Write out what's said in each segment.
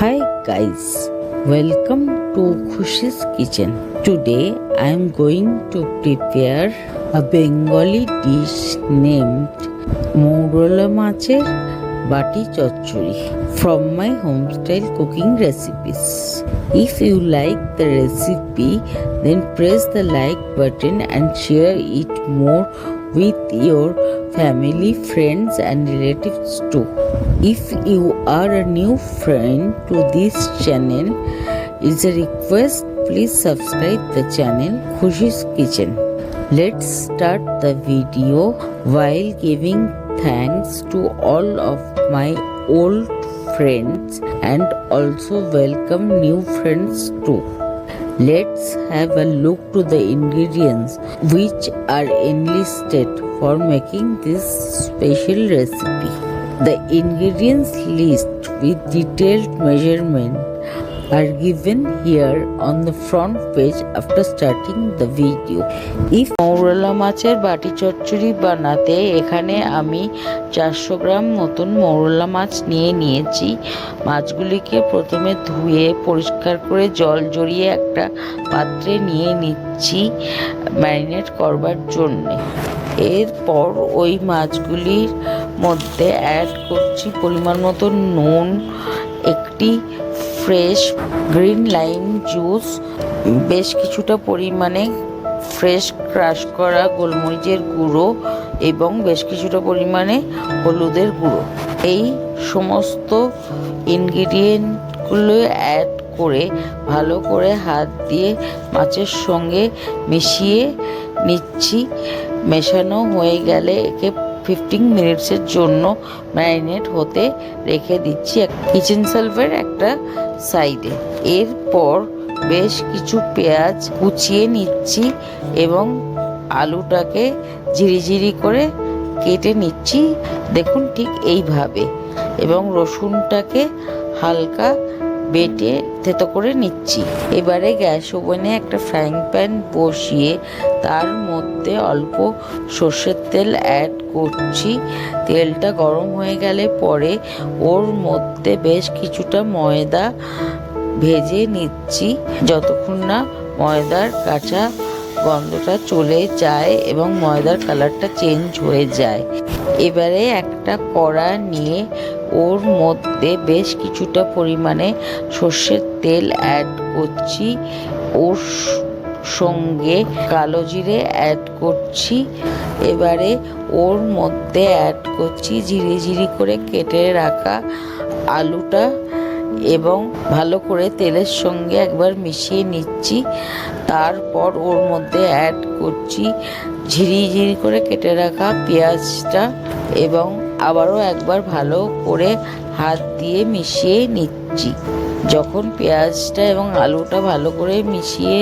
Hi guys, welcome to Khushi's Kitchen. Today I am going to prepare a Bengali dish named মৌরলা মাছের বাটি চচ্চড়ি from my homestyle cooking recipes. If you like the recipe, then press the like button and share it more with your family, friends, and relatives too. If you are a new friend to this channel, it's a request please subscribe the channel Khushi's Kitchen. Let's start the video while giving thanks to all of my old friends and also welcome new friends too. Let's have a look to the ingredients which are enlisted for making this special recipe. The ingredients list with detailed measurement are given here on the front page after starting the video. If মৌরলা মাছের বাটি চচ্চড়ি বানাতে এখানে আমি চারশো গ্রাম মতন মৌরলা মাছ নিয়ে নিয়েছি মাছগুলিকে প্রথমে ধুয়ে পরিষ্কার করে জল জড়িয়ে একটা পাত্রে নিয়ে নিচ্ছি ম্যারিনেট করবার জন্যে এরপর ওই মাছগুলির মধ্যে অ্যাড করছি পরিমাণ মতো নুন, একটি ফ্রেশ গ্রিন লাইম জুস, বেশ কিছুটা পরিমাণে ফ্রেশ ক্রাশ করা গোলমরিচের গুঁড়ো এবং বেশ কিছুটা পরিমাণে হলুদের গুঁড়ো। এই সমস্ত ইনগ্রিডিয়েন্টগুলো অ্যাড করে ভালো করে হাত দিয়ে মাছের সঙ্গে মিশিয়ে নিচ্ছি। মেশানো হয়ে গেলে একে ফিফটিন মিনিটসের জন্য ম্যারিনেট হতে রেখে দিচ্ছি কিচেন সেলফের একটা সাইডে এরপর বেশ কিছু পেঁয়াজ কুচিয়ে নিচ্ছি এবং আলুটাকে ঝিরিঝিরি করে কেটে নিচ্ছি। দেখুন ঠিক এইভাবে। এবং রসুনটাকে হালকা বেটে থেতো করে নিচ্ছি। এবারে গ্যাস ওভেনে একটা ফ্রাইং প্যান বসিয়ে তার মধ্যে অল্প সর্ষের তেল অ্যাড করছি। তেলটা গরম হয়ে গেলে পরে ওর মধ্যে বেশ কিছুটা ময়দা ভেজে নিচ্ছি। যতক্ষণ না ময়দার কাঁচা গন্ধটা চলে যায় এবং ময়দার কালারটা চেঞ্জ হয়ে যায়। এবারে একটা কড়া নিয়ে ওর মধ্যে বেশ কিছুটা পরিমাণে সর্ষের তেল অ্যাড করছি। ওর সঙ্গে কালো জিরে অ্যাড করছি। এবারে ওর মধ্যে অ্যাড করছি ঝিরি ঝিরি করে কেটে রাখা আলুটা এবং ভালো করে তেলের সঙ্গে একবার মিশিয়ে নিচ্ছি। তারপর ওর মধ্যে অ্যাড করছি ঝিরি ঝিরি করে কেটে রাখা পেঁয়াজটা এবং আবারও একবার ভালো করে হাত দিয়ে মিশিয়ে নিচ্ছি। যখন পেঁয়াজটা এবং আলুটা ভালো করে মিশিয়ে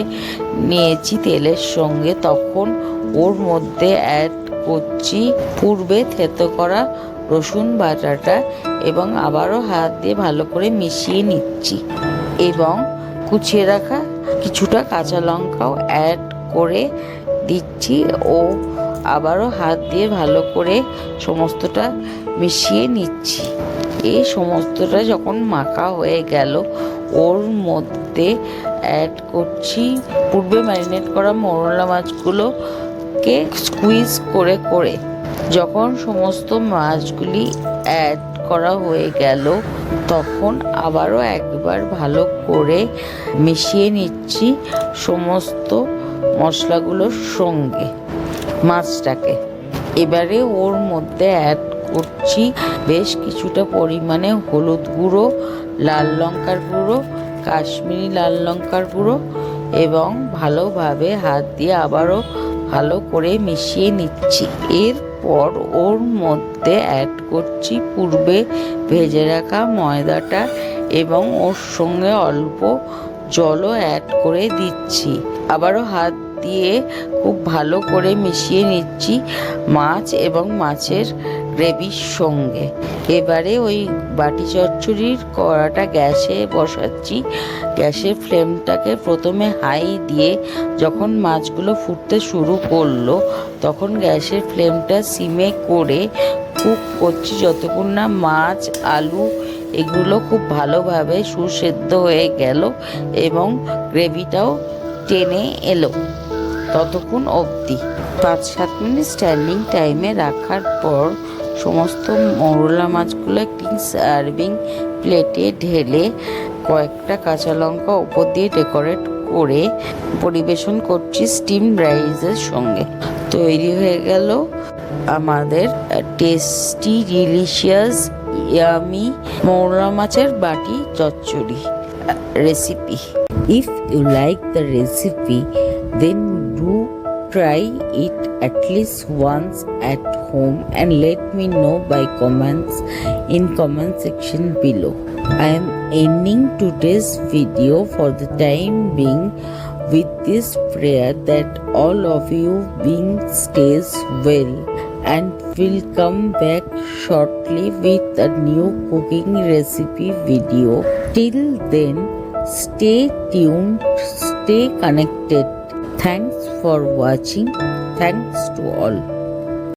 নিয়েছি তেলের সঙ্গে, তখন ওর মধ্যে অ্যাড করছি পূর্বে থেতো করা রসুন বাটাটা এবং আবারও হাত দিয়ে ভালো করে মিশিয়ে নিচ্ছি এবং কুচিয়ে রাখা কিছুটা কাঁচা লঙ্কাও অ্যাড করে দিচ্ছি ও আবারও হাত দিয়ে ভালো করে সমস্তটা মিশিয়ে নিচ্ছি। এই সমস্তটা যখন মাখা হয়ে গেল, ওর মধ্যে অ্যাড করছি পূর্বে ম্যারিনেট করা মোরলা মাছগুলোকে স্কুইজ করে করে। যখন সমস্ত মাছগুলি অ্যাড করা হয়ে গেল, তখন আবারও একবার ভালো করে মিশিয়ে নিচ্ছি সমস্ত মশলাগুলোর সঙ্গে, মাছটাকে। এবারে ওর মধ্যে অ্যাড করছি বেশ কিছুটা পরিমাণে হলুদ গুঁড়ো, লাল লঙ্কার গুঁড়ো, কাশ্মীরি লাল লঙ্কার গুঁড়ো এবং ভালোভাবে হাত দিয়ে আবারও ভালো করে মিশিয়ে নিচ্ছি। এরপর ওর মধ্যে অ্যাড করছি পূর্বে ভেজে রাখা ময়দাটা এবং ওর সঙ্গে অল্প জলও অ্যাড করে দিচ্ছি। আবারও হাত দিয়ে খুব ভালো করে মিশিয়ে নিচ্ছি মাছ এবং মাছের গ্রেভির সঙ্গে। এবারে ওই বাটি চচ্চড়ির কড়াটা গ্যাসে বসাচ্ছি। গ্যাসের ফ্লেমটাকে প্রথমে হাই দিয়ে যখন মাছগুলো ফুটতে শুরু করল, তখন গ্যাসের ফ্লেমটা সিমে করে কুক করছি যতক্ষণ না মাছ, আলু এগুলো খুব ভালোভাবে সুসেদ্ধ হয়ে গেল এবং গ্রেভিটাও টেনে এলো। ততক্ষণ অবধি। পাঁচ, সাত মিনিট স্ট্যান্ডিং টাইমে রাখার পর সমস্ত মরলা মাছগুলো একটি সার্ভিং প্লেটে ঢেলে কয়েকটা কাঁচা লঙ্কা উপর দিয়ে ডেকোরেট করে পরিবেশন করছি স্টিম রাইসের সঙ্গে। তৈরি হয়ে গেল আমাদের টেস্টি ডিলিশিয়াস ইয়ামি মৌরা মাছের বাটি চচ্চড়ি recipe if you like the recipe then do try it at least once at home and let me know by comments in comment section below. I am ending today's video for the time being with this prayer that all of you being stays well and will come back shortly with a new cooking recipe video. Till then stay tuned stay connected. Thanks for watching. Thanks to all.